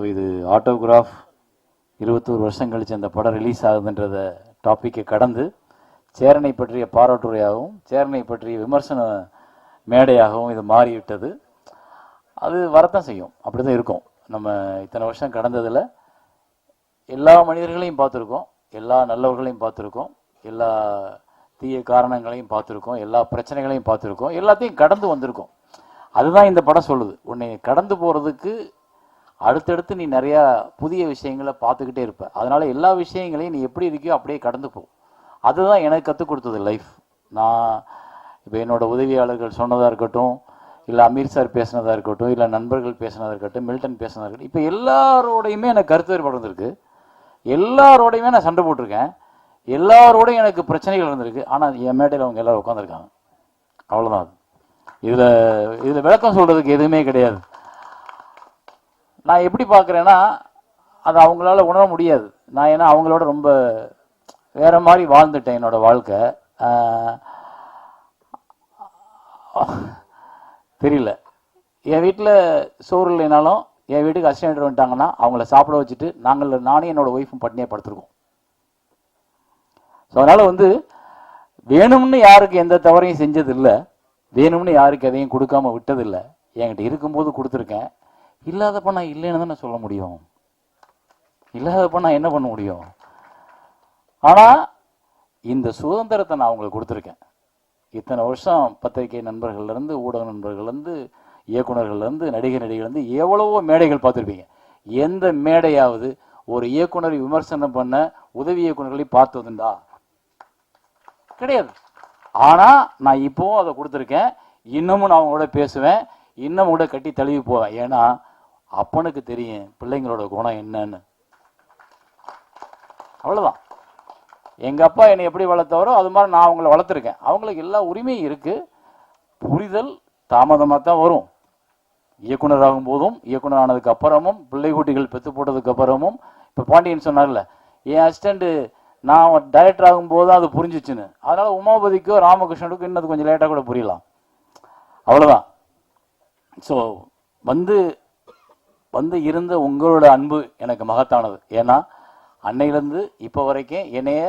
So இது autograph இருபத்தோரு வருஷம் கழித்து அந்த படம் ரிலீஸ் ஆகுதுன்றத டாப்பிக்கை கடந்து சேரனை பற்றிய பாராட்டுரையாகவும் சேரனை பற்றிய விமர்சன மேடையாகவும் இது மாறிவிட்டது. அது வரத்தான் செய்யும். அப்படி தான் இருக்கும். நம்ம இத்தனை வருஷம் கடந்ததில் எல்லா மனிதர்களையும் பார்த்துருக்கோம். எல்லா நல்லவர்களையும் பார்த்துருக்கோம். எல்லா தீய காரணங்களையும் பார்த்துருக்கோம். எல்லா பிரச்சனைகளையும் பார்த்துருக்கோம். எல்லாத்தையும் கடந்து வந்திருக்கோம். அதுதான் இந்த படம் சொல்லுது. உன்னை கடந்து போகிறதுக்கு அடுத்தடுத்து நீ நிறையா புதிய விஷயங்களை பார்த்துக்கிட்டே இருப்ப. அதனால எல்லா விஷயங்களையும் நீ எப்படி இருக்கியோ அப்படியே கடந்து போ. அதுதான் எனக்கு கற்றுக் கொடுத்தது லைஃப் நான் இப்போ என்னோட உதவியாளர்கள் சொன்னதாக இருக்கட்டும் இல்லை அமீர் சார் பேசினதாக இருக்கட்டும் இல்லை நண்பர்கள் பேசினதாக இருக்கட்டும் மில்டன் பேசினதாக இருக்கட்டும் இப்போ எல்லாரோடையுமே எனக்கு கருத்து வேறுபாடு இருந்திருக்கு எல்லாரோடையுமே நான் சண்டை போட்டிருக்கேன். எல்லாரோடையும் எனக்கு பிரச்சனைகள் இருந்திருக்கு ஆனால் என் மேடையில் அவங்க எல்லோரும் உட்காந்துருக்காங்க அவ்வளோதான் அது இதில் இதில் விளக்கம் சொல்கிறதுக்கு எதுவுமே கிடையாது. நான் எப்படி பார்க்குறேன்னா அது அவங்களால உணர முடியாது. நான் ஏன்னா அவங்களோட ரொம்ப வேற மாதிரி வாழ்ந்துட்டேன் என்னோட வாழ்க்கை. தெரியல. என் வீட்டில் சோறு இல்லைனாலும் என் வீட்டுக்கு அசிஸ்டன்ட் வந்துட்டாங்கன்னா அவங்கள சாப்பிட வச்சுட்டு நாங்கள் நானும் என்னோட ஒய்ஃபும் பட்னியாக படுத்துருக்கோம். ஸோ அதனால் வந்து வேணும்னு யாருக்கு எந்த தவறையும் செஞ்சதில்லை. வேணும்னு யாருக்கு எதையும் கொடுக்காம விட்டதில்லை. என்கிட்ட இருக்கும்போது கொடுத்துருக்கேன். இல்லாதப்ப நான் இல்லைன்னு தான் நான் சொல்ல முடியும். இல்லாதப்ப நான் என்ன பண்ண முடியும்? ஆனால் இந்த சுதந்திரத்தை நான் அவங்களுக்கு கொடுத்துருக்கேன். இத்தனை வருஷம் பத்திரிகை நண்பர்கள்லேருந்து ஊடக நண்பர்கள்லேருந்து இயக்குனர்கள்லேருந்து நடிகர் நடிகர்லேருந்து எவ்வளவோ மேடைகள் பார்த்துருப்பீங்க. எந்த மேடையாவது ஒரு இயக்குனரை விமர்சனம் பண்ண உதவி இயக்குநர்களை பார்த்ததுண்டா? கிடையாது. ஆனால் நான் இப்போவும் அதை கொடுத்துருக்கேன். இன்னமும் நான் அவங்களோட பேசுவேன். இன்னமும் கூட கட்டி தழுவி போவேன். ஏன்னா அப்பனுக்கு தெரியும் பிள்ளைங்களோட குணம் என்னன்னு. அவ்வளோதான் எங்கள் அப்பா என்னை எப்படி வளர்த்தவரோ அது மாதிரி நான் அவங்கள வளர்த்துருக்கேன். அவங்களுக்கு எல்லா உரிமையும் இருக்குது புரிதல் தாமதமாக தான் வரும். இயக்குனர் ஆகும் போதும் இயக்குனர் ஆனதுக்கு அப்புறமும் பிள்ளை குட்டிகள் பெற்று போட்டதுக்கு அப்புறமும் இப்போ பாண்டியன் சொன்னார்ல என் அசிஸ்டண்ட்டு நான் டைரக்டர் ஆகும்போது அது புரிஞ்சிச்சுன்னு. அதனால் உமாபதிக்கோ ராமகிருஷ்ணனுக்கும் இன்னும் கொஞ்சம் லேட்டாக கூட புரியலாம். அவ்வளோதான் ஸோ வந்து வந்து இருந்த உங்களோட அன்பு எனக்கு மகத்தானது. ஏன்னா அன்னையிலேருந்து இப்போ வரைக்கும் என்னைய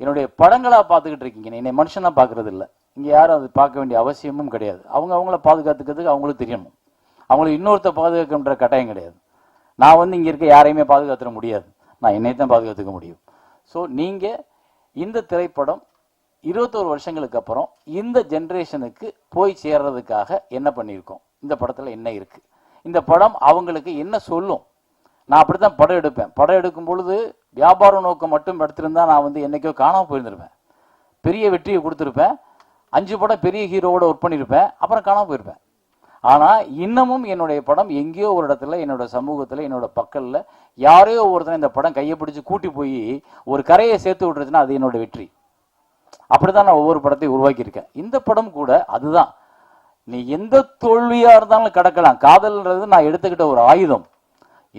என்னுடைய படங்களாக பார்த்துக்கிட்டு இருக்கீங்க. என்னை மனுஷனாக பார்க்குறது இல்லை இங்கே யாரும் அது பார்க்க வேண்டிய அவசியமும் கிடையாது. அவங்க அவங்கள பாதுகாத்துக்கிறதுக்கு அவங்களுக்கு தெரியணும். அவங்கள இன்னொருத்த பாதுகாக்கின்ற கட்டாயம் கிடையாது. நான் வந்து இங்கே இருக்க யாரையுமே பாதுகாத்துட முடியாது. நான் என்னை தான் பாதுகாத்துக்க முடியும். ஸோ நீங்கள் இந்த திரைப்படம் இருபத்தோரு வருஷங்களுக்கு அப்புறம் இந்த ஜென்ரேஷனுக்கு போய் சேர்றதுக்காக என்ன பண்ணியிருக்கோம்? இந்த படத்தில் என்ன இருக்குது இந்த படம் அவங்களுக்கு என்ன சொல்லும்? நான் அப்படித்தான் படம் எடுப்பேன். படம் எடுக்கும் பொழுது வியாபார நோக்கம் மட்டும் எடுத்திருந்தா நான் வந்து என்னைக்கோ காணாம போயிருந்திருப்பேன். பெரிய வெற்றியை கொடுத்துருப்பேன். அஞ்சு படம் பெரிய ஹீரோவோட ஒர்க் பண்ணியிருப்பேன். அப்புறம் காணாமல் போயிருப்பேன். ஆனால் இன்னமும் என்னுடைய படம் எங்கேயோ ஒரு இடத்துல என்னோட சமூகத்தில் என்னோட பக்கல்ல யாரையோ ஒருத்தனை இந்த படம் கையை பிடிச்சி கூட்டி போய் ஒரு கரையை சேர்த்து விட்டுருச்சுன்னா அது என்னோட வெற்றி. அப்படி தான் நான் ஒவ்வொரு படத்தையும் உருவாக்கியிருக்கேன். இந்த படம் கூட அதுதான். நீ எந்த தோல்வியா இருந்தாலும் கடக்கலாம். காதல்ன்றது நான் எடுத்துக்கிட்ட ஒரு ஆயுதம்.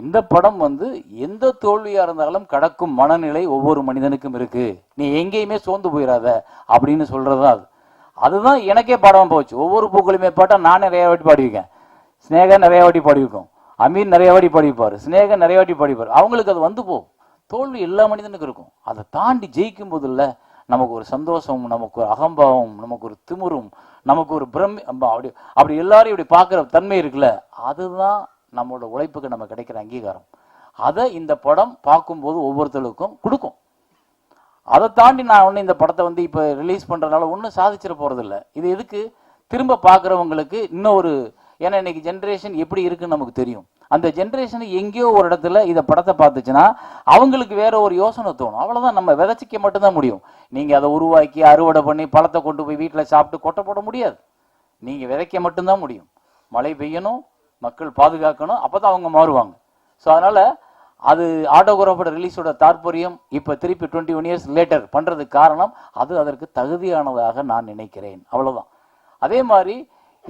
இந்த படம் வந்து எந்த தோல்வியா இருந்தாலும் கடக்கும் மனநிலை ஒவ்வொரு மனிதனுக்கும் இருக்கு. நீ எங்கேயுமே சோர்ந்து போயிடாத அப்படின்னு சொல்றதுதான் அது. அதுதான் எனக்கே பாடமா போச்சு. ஒவ்வொரு பூக்களுமே பாட்டா நான் நிறைய வாட்டி பாடியிருக்கேன். ஸ்னேகா நிறைய வாட்டி பாடியிருக்கோம். அமீர் நிறைய வாட்டி பாடிப்பார் ஸ்னேகா நிறைய வாட்டி பாடிப்பார் அவங்களுக்கு அது வந்து போகும். தோல்வி எல்லா மனிதனுக்கும் இருக்கும். அதை தாண்டி ஜெயிக்கும் போதில்ல நமக்கு ஒரு சந்தோஷம் நமக்கு ஒரு அகம்பாவம் நமக்கு ஒரு திமிரும் நமக்கு ஒரு பிரம் அப்படி அப்படி எல்லாரும் இப்படி பார்க்குற தன்மை இருக்குல்ல அதுதான் நம்மளோட உழைப்புக்கு நம்ம கிடைக்கிற அங்கீகாரம். அதை இந்த படம் பார்க்கும்போது ஒவ்வொருத்தருக்கும் கொடுக்கும். அதை தாண்டி நான் ஒன்றும் இந்த படத்தை வந்து இப்போ ரிலீஸ் பண்ணுறதுனால ஒன்றும் சாதிச்சிட போகிறதில்ல இது எதுக்கு? திரும்ப பார்க்குறவங்களுக்கு இன்னும் ஒரு ஏன்னா இன்னைக்கு ஜென்ரேஷன் எப்படி இருக்குன்னு நமக்கு தெரியும். அந்த ஜென்ரேஷன் எங்கேயோ ஒரு இடத்துல இதை படத்தை பார்த்துச்சுன்னா அவங்களுக்கு வேற ஒரு யோசனை தோணும். அவ்வளோதான் நம்ம விதைச்சிக்க மட்டும்தான் முடியும். நீங்கள் அதை உருவாக்கி அறுவடை பண்ணி பழத்தை கொண்டு போய் வீட்டில் சாப்பிட்டு கொட்டை போட முடியாது. நீங்கள் விதைக்க மட்டும்தான் முடியும். மழை பெய்யணும் மக்கள் பாதுகாக்கணும் அப்போ தான் அவங்க மாறுவாங்க. ஸோ அதனால் அது ஆட்டோகிராஃபோட ரிலீஸோட தாற்பயம் இப்போ திருப்பி டுவெண்ட்டி ஒன் இயர்ஸ் லேட்டர் பண்ணுறதுக்கு காரணம் அது அதற்கு தகுதியானதாக நான் நினைக்கிறேன். அவ்வளோதான் அதே மாதிரி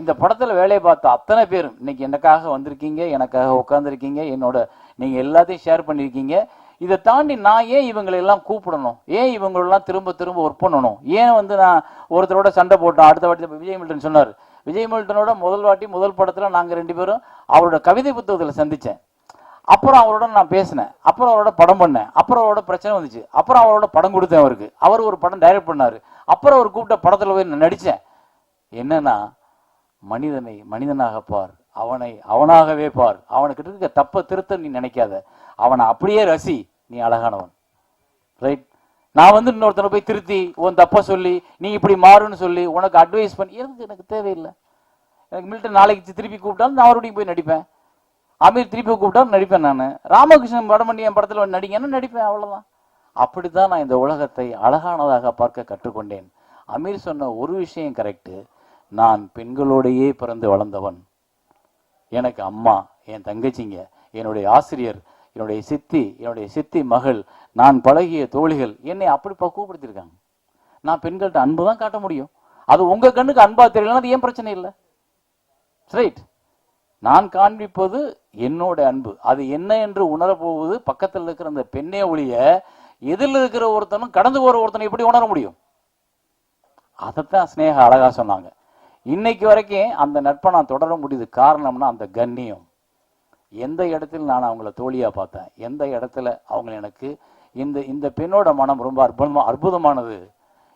இந்த படத்துல வேலையை பார்த்த அத்தனை பேரும் இன்னைக்கு எனக்காக வந்திருக்கீங்க எனக்காக உட்காந்துருக்கீங்க என்னோட நீங்க எல்லாத்தையும் ஷேர் பண்ணியிருக்கீங்க இதை தாண்டி நான் ஏன் இவங்களை எல்லாம் கூப்பிடணும்? ஏன் இவங்களெல்லாம் திரும்ப திரும்ப ஒர்க் பண்ணணும்? ஏன் வந்து நான் ஒருத்தரோட சண்டை போட்டோம் அடுத்த வாட்டி விஜய் மில்டன் சொன்னார். விஜய் மில்டனோட முதல் வாட்டி முதல் படத்துல நாங்கள் ரெண்டு பேரும் அவரோட கவிதை புத்தகத்தில் சந்திச்சேன். அப்புறம் அவரோட நான் பேசினேன். அப்புறம் அவரோட படம் பண்ணேன். அப்புறம் அவரோட பிரச்சனை வந்துச்சு. அப்புறம் அவரோட படம் கொடுத்தேன் அவருக்கு. அவர் ஒரு படம் டைரக்ட் பண்ணார். அப்புறம் அவர் கூப்பிட்ட படத்தில் போய் நான் நடித்தேன் என்னன்னா மனிதனை மனிதனாக பார். அவனை அவனாகவே பார். அவனுக்கிட்ட இருக்க தப்ப திருத்த நீ நினைக்காத. அவனை அப்படியே ரசி. நீ அழகானவன். ரைட் நான் வந்து இன்னொருத்தனை போய் திருத்தி உன் தப்ப சொல்லி நீ இப்படி மாறுன்னு சொல்லி உனக்கு அட்வைஸ் பண்ணி எதுக்கு எனக்கு தேவையில்லை. எனக்கு மில்டன் நாளைக்கு திருப்பி கூப்பிட்டாலும் நான் மறுபடியும் போய் நடிப்பேன். அமீர் திருப்பி கூப்பிட்டாலும் நடிப்பேன் நான். ராமகிருஷ்ணன் படம் என் படத்தில் வந்து நடிங்கன்னா நடிப்பேன்? அவ்வளவுதான். அப்படித்தான் நான் இந்த உலகத்தை அழகானதாக பார்க்க கற்றுக்கொண்டேன். அமீர் சொன்ன ஒரு விஷயம் கரெக்டு நான் பெண்களோடையே பிறந்து வளர்ந்தவன். எனக்கு அம்மா என் தங்கச்சிங்க என்னுடைய ஆசிரியர் என்னுடைய சித்தி என்னுடைய சித்தி மகள் நான் பழகிய தோழிகள் என்னை அப்படி பக்குவப்படுத்தியிருக்காங்க நான் பெண்கள்கிட்ட அன்பு தான் காட்ட முடியும். அது உங்கள் கண்ணுக்கு அன்பாக தெரியலன்னா அது ஏன் பிரச்சனை இல்லை? ரைட் நான் காண்பிப்பது என்னோட அன்பு. அது என்ன என்று உணரப்போவது பக்கத்தில் இருக்கிற அந்த பெண்ணே ஒழிய எதில் இருக்கிற ஒருத்தனும் கடந்து போகிற ஒருத்தனை எப்படி உணர முடியும்? அதைத்தான் ஸ்னேகா அழகா சொன்னாங்க. இன்னைக்கு வரைக்கும் அந்த நட்பை நான் தொடர முடியுது காரணம்னா அந்த கண்ணியம். எந்த இடத்துல நான் அவங்கள தோழியாக பார்த்தேன்? எந்த இடத்துல அவங்க எனக்கு இந்த இந்த பெண்ணோட மனம் ரொம்ப அற்புதமாக அற்புதமானது.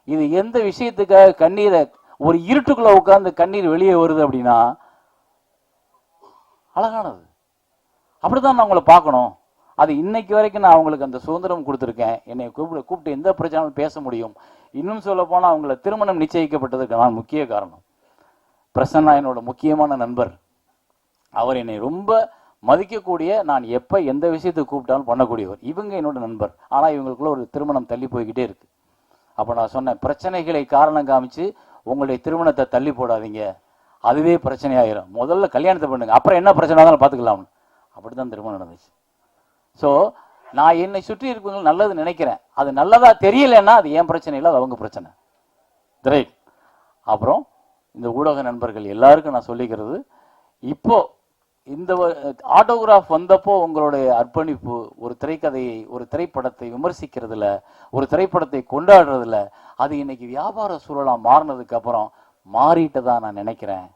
இது எந்த விஷயத்துக்காக கண்ணீரை ஒரு இருட்டுக்குள்ளே உட்காந்து கண்ணீர் வெளியே வருது அப்படின்னா அழகானது. அப்படிதான் நான் அவங்கள பார்க்கணும். அது இன்னைக்கு வரைக்கும் நான் அவங்களுக்கு அந்த சுதந்திரம் கொடுத்துருக்கேன். என்னை கூப்பிட்டு கூப்பிட்டு எந்த பிரச்சனையும் பேச முடியும். இன்னும் சொல்ல போனால் அவங்கள திருமணம் நிச்சயிக்கப்பட்டதுக்கு நான் முக்கிய காரணம். பிரசன்னா என்னோட முக்கியமான நண்பர். அவர் என்னை ரொம்ப மதிக்கக்கூடிய நான் எப்போ எந்த விஷயத்தை கூப்பிட்டாலும் பண்ணக்கூடியவர். இவங்க என்னோட நண்பர். ஆனால் இவங்களுக்குள்ள ஒரு திருமணம் தள்ளி போய்கிட்டே இருக்கு. அப்போ நான் சொன்னேன் பிரச்சனைகளை காரணம் காமிச்சு உங்களுடைய திருமணத்தை தள்ளி போடாதீங்க. அதுவே பிரச்சனையாயிரும். முதல்ல கல்யாணத்தை பண்ணுங்க. அப்புறம் என்ன பிரச்சனை இருந்தாலும் அப்படி அப்படிதான் திருமணம் நடந்துச்சு. ஸோ நான் என்னை சுற்றி இருக்கவங்க நல்லது நினைக்கிறேன். அது நல்லதா தெரியலன்னா அது ஏன் பிரச்சனை இல்லை அது அவங்க பிரச்சனை. ரைட் அப்புறம் இந்த ஊடக நண்பர்கள் எல்லாருக்கும் நான் சொல்லிக்கிறது இப்போ இந்த ஆட்டோகிராஃப் வந்தப்போ உங்களுடைய அர்ப்பணிப்பு ஒரு திரைக்கதையை ஒரு திரைப்படத்தை விமர்சிக்கிறதுல ஒரு திரைப்படத்தை கொண்டாடுறதுல அது இன்னைக்கு வியாபார சூழலாக மாறினதுக்கு அப்புறம் மாறிட்டதா நான் நினைக்கிறேன்.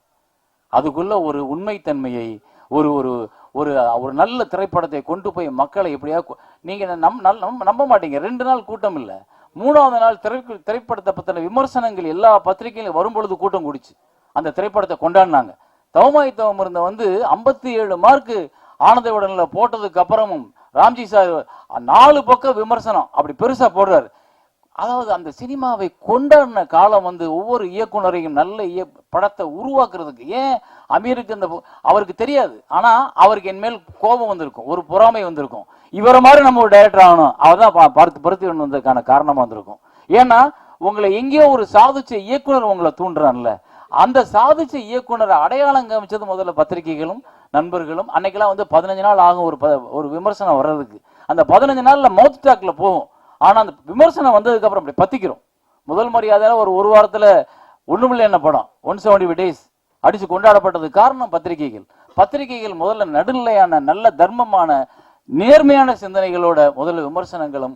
அதுக்குள்ள ஒரு உண்மைத்தன்மையை ஒரு ஒரு ஒரு ஒரு நல்ல திரைப்படத்தை கொண்டு போய் மக்களை எப்படியா நீங்க நம் நல்- நம்ப- நம்ப மாட்டீங்க. ரெண்டு நாள் கூட்டம் இல்லை. மூணாவது நாள் திரை திரைப்படத்தை பற்றின விமர்சனங்கள் எல்லா பத்திரிகையிலும் வரும்பொழுது கூட்டம் கூடிச்சு. அந்த திரைப்படத்தை கொண்டாடினாங்க. தவமாய் தவம் இருந்த வந்து ஐம்பத்தி ஏழு மார்க்கு ஆனந்த விடனில் போட்டதுக்கு அப்புறமும் ராம்ஜி சார் நாலு பக்கம் விமர்சனம். அப்படி பெருசா போடுறாரு. அதாவது அந்த சினிமாவை கொண்டாடின காலம் வந்து ஒவ்வொரு இயக்குனரையும் நல்ல இய படத்தை உருவாக்குறதுக்கு. ஏன்? அமீருக்கு இந்த அவருக்கு தெரியாது. ஆனால் அவருக்கு என் மேல் கோபம் வந்திருக்கும். ஒரு பொறாமை வந்திருக்கும். இவரை மாதிரி நம்ம ஒரு டைரக்டர் ஆகணும். அவர் தான் பார்த்து பருத்தி வந்ததுக்கான காரணமாக வந்திருக்கும். ஏன்னா உங்களை எங்கேயோ ஒரு சாதிச்ச இயக்குனர் உங்களை தூண்டுறான்ல. அந்த சாதிச்ச இயக்குனரை அடையாளம் காமிச்சது முதல்ல பத்திரிகைகளும் நண்பர்களும். அன்னைக்கெல்லாம் வந்து பதினஞ்சு நாள் ஆகும் ஒரு ப- ஒரு விமர்சனம் வர்றதுக்கு. அந்த பதினஞ்சு நாளில் மவுத் டாக்ல போகும். ஆனால் அந்த விமர்சனம் வந்ததுக்கு அப்புறம் அப்படி பத்திக்கிறோம். முதல் மரியாதையில ஒரு ஒரு வாரத்தில் ஒன்றுமில்லை என்ன படம்? ஒன் செவன்டி டேஸ் அடித்து கொண்டாடப்பட்டது காரணம் பத்திரிகைகள். பத்திரிகைகள் முதல்ல நடுநிலையான நல்ல தர்மமான நேர்மையான சிந்தனைகளோட முதல்ல விமர்சனங்களும்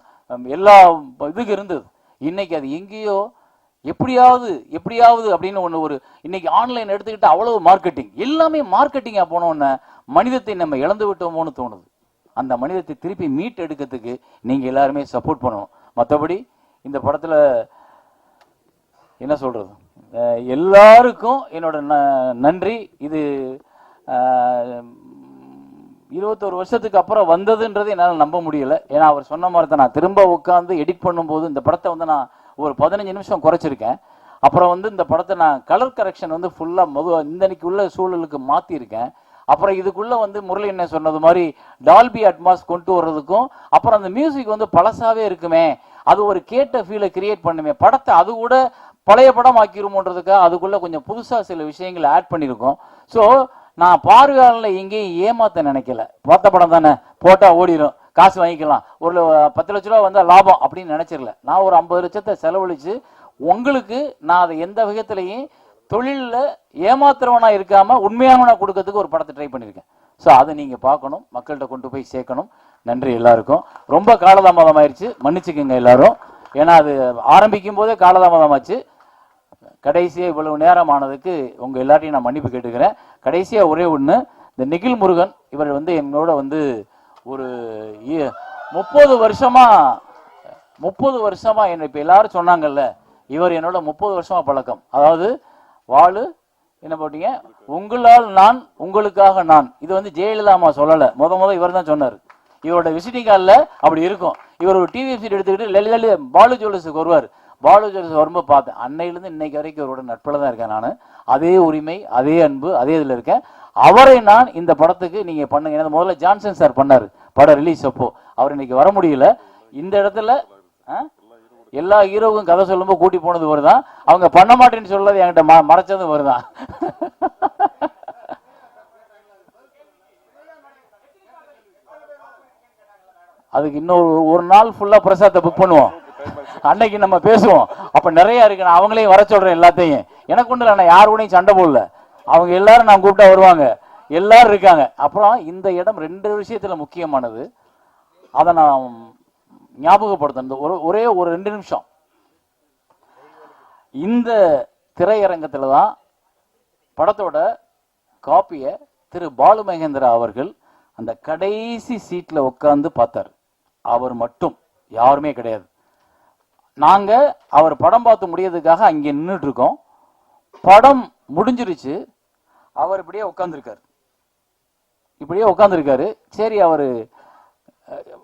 எல்லா இதுக்கு இருந்தது. இன்னைக்கு அது எங்கேயோ எப்படியாவது எப்படியாவது அப்படின்னு ஒன்று ஒரு இன்னைக்கு ஆன்லைன் எடுத்துக்கிட்டு அவ்வளவு மார்க்கெட்டிங் எல்லாமே மார்க்கெட்டிங்காக போனோன்னு மனிதத்தை நம்ம இழந்து விட்டோமோன்னு தோணுது. அந்த மனிதத்தை திருப்பி மீட் எடுக்கிறதுக்கு நீங்கள் எல்லாருமே சப்போர்ட் பண்ணணும். மற்றபடி இந்த படத்தில் என்ன சொல்கிறது எல்லாருக்கும் என்னோட ந- நன்றி. இது இருபத்தோரு வருஷத்துக்கு அப்புறம் வந்ததுன்றது என்னால் நம்ப முடியல. ஏன்னா அவர் சொன்ன மாதிரி தான் நான் திரும்ப உட்காந்து எடிட் பண்ணும்போது இந்த படத்தை வந்து நான் ஒரு பதினஞ்சு நிமிஷம் குறைச்சிருக்கேன். அப்புறம் வந்து இந்த படத்தை நான் கலர் கரெக்ஷன் வந்து ஃபுல்லாக மது இந்தன்னைக்கு உள்ள சூழலுக்கு மாற்றிருக்கேன் அப்புறம் இதுக்குள்ளே வந்து முரளி என்ன சொன்னது மாதிரி டால்பி அட்மாஸ் கொண்டு வர்றதுக்கும் அப்புறம் அந்த மியூசிக் வந்து பழசாவே இருக்குமே. அது ஒரு கேட்ட ஃபீலை கிரியேட் பண்ணுமே. படத்தை அது கூட பழைய படம் ஆக்கிருமோன்றதுக்காக அதுக்குள்ளே கொஞ்சம் புதுசாக சில விஷயங்களை ஆட் பண்ணியிருக்கோம் ஸோ நான் பார்வையாளர்ல எங்கேயும் ஏமாத்த நினைக்கல. பார்த்த படம் தானே? போட்டால் ஓடிடும் காசு வாங்கிக்கலாம். ஒரு பத்து லட்ச ரூபா வந்தால் லாபம் அப்படின்னு நினச்சிடல. நான் ஒரு ஐம்பது லட்சத்தை செலவழித்து உங்களுக்கு நான் அதை எந்த விதத்துலையும் தொழிலில் ஏமாத்துறவனா இருக்காமல் உண்மையானவனா கொடுக்கறதுக்கு ஒரு படத்தை ட்ரை பண்ணியிருக்கேன் ஸோ அதை நீங்கள் பார்க்கணும் மக்கள்கிட்ட கொண்டு போய் சேர்க்கணும். நன்றி எல்லாருக்கும். ரொம்ப காலதாமதம் ஆயிடுச்சு மன்னிச்சுக்கோங்க எல்லாரும். ஏன்னா அது ஆரம்பிக்கும் போதே காலதாமதமாச்சு. கடைசியாக இவ்வளவு நேரம் ஆனதுக்கு உங்கள் எல்லார்ட்டையும் நான் மன்னிப்பு கேட்டுக்கிறேன். கடைசியாக ஒரே ஒன்று இந்த நிகில் முருகன் இவர் வந்து என்னோட வந்து ஒரு முப்பது வருஷமா முப்பது வருஷமா என்னை இப்போ எல்லாரும் சொன்னாங்கல்ல இவர் என்னோட முப்பது வருஷமா பழக்கம். அதாவது வாழு என்ன போட்டீங்க? உங்களால் நான் உங்களுக்காக நான். இது வந்து ஜெயலலிதா அம்மா சொல்லல. முத முத இவர் தான் சொன்னார். இவரோட விசிட்டிங் கார்டில் அப்படி இருக்கும். இவர் ஒரு டிவி சீட் எடுத்துக்கிட்டு லலி பாலு ஜுவல்லர்ஸுக்கு வருவார். பாலு ஜுவல்லர்ஸ் வரும்போது பார்த்தேன் அன்னையிலேருந்து இன்னைக்கு வரைக்கும் இவரோட நட்பில் தான் இருக்கேன் நான். அதே உரிமை அதே அன்பு அதே இதில் இருக்கேன். அவரை நான் இந்த படத்துக்கு நீங்கள் பண்ணுங்க. ஏன்னா முதல்ல ஜான்சன் சார் பண்ணார். படம் ரிலீஸ் அப்போ. அவர் இன்னைக்கு வர முடியல. இந்த இடத்துல ஆ? எல்லா ஹீரோவுக்கும் கதை சொல்லும்போது கூட்டி போனது வருதான் அவங்க பண்ண மாட்டேன்னு சொல்லது என்கிட்ட ம- மறைச்சதும் வருதான் அதுக்கு இன்னொரு ஒரு நாள் ஃபுல்லா பிரசாத்தை புக் பண்ணுவோம். அன்னைக்கு நம்ம பேசுவோம். அப்ப நிறைய இருக்கு. நான் அவங்களையும் வர சொல்றேன் எல்லாத்தையும். எனக்கு ஒண்ணு இல்லை நான் யார் கூடயும் சண்டை போடல. அவங்க எல்லாரும் நான் கூப்பிட்டா வருவாங்க. எல்லாரும் இருக்காங்க. அப்புறம் இந்த இடம் ரெண்டு விஷயத்துல முக்கியமானது. அதை நான் ஞாபகப்படுத்தணும். இந்த ஒரு ஒரே ஒரு ரெண்டு நிமிஷம். இந்த திரையரங்கத்துல தான் படத்தோட காப்பியை திரு பாலு மகேந்திரா அவர்கள் அந்த கடைசி சீட்ல உட்கார்ந்து பார்த்தார். அவர் மட்டும் யாருமே கிடையாது. நாங்க அவர் படம் பார்த்து முடியறதுக்காக அங்கே நின்றுட்டு இருக்கோம் படம் முடிஞ்சிருச்சு. அவர் இப்படியே உட்காந்துருக்காரு இப்படியே உட்காந்துருக்காரு சரி அவரு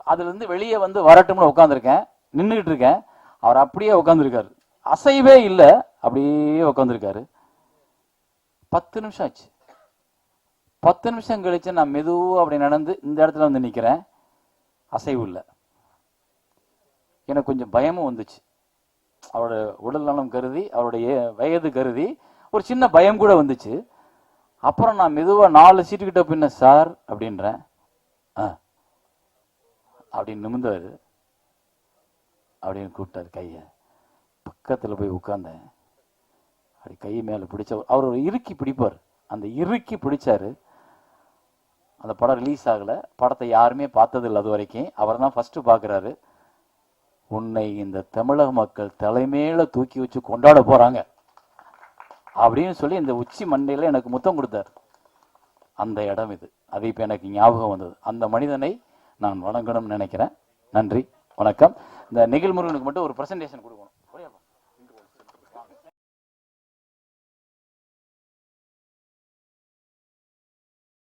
அதுலேருந்து வெளியே வந்து வரட்டும்னு உட்காந்துருக்கேன் நின்றுக்கிட்டு இருக்கேன் அவர் அப்படியே உட்காந்துருக்காரு அசைவே இல்லை. அப்படியே உட்காந்துருக்காரு பத்து நிமிஷம் ஆச்சு. பத்து நிமிஷம் கழிச்சு நான் மெதுவாக அப்படி நடந்து இந்த இடத்துல வந்து நிற்கிறேன் அசைவு இல்லை. எனக்கு கொஞ்சம் பயமும் வந்துச்சு. அவரோட உடல் நலம் கருதி அவருடைய வயது கருதி ஒரு சின்ன பயம் கூட வந்துச்சு. அப்புறம் நான் மெதுவாக நாலு சீட்டு கிட்ட பின்ன சார் அப்படின்றேன். அப்படின்னு நிமிந்தாரு அப்படின்னு கூப்பிட்டாரு கையை. பக்கத்தில் போய் உட்காந்தேன் அப்படி கை மேலே பிடிச்ச அவர் ஒரு இறுக்கி பிடிப்பார். அந்த இறுக்கி பிடிச்சாரு. அந்த படம் ரிலீஸ் ஆகலை. படத்தை யாருமே பார்த்ததில்லை அது வரைக்கும். அவர் தான் ஃபஸ்ட்டு பார்க்குறாரு உன்னை இந்த தமிழக மக்கள் தலைமையில தூக்கி வச்சு கொண்டாட போகிறாங்க அப்படின்னு சொல்லி இந்த உச்சி மண்டையில் எனக்கு முத்தம் கொடுத்தார். அந்த இடம் இது. அது இப்போ எனக்கு ஞாபகம் வந்தது. அந்த மனிதனை நான் வணங்கணும்னு நினைக்கிறேன். நன்றி. வணக்கம். இந்த நெகிழ்முருகனுக்கு மட்டும் ஒரு ப்ரெசன்டேஷன் கொடுக்கணும்.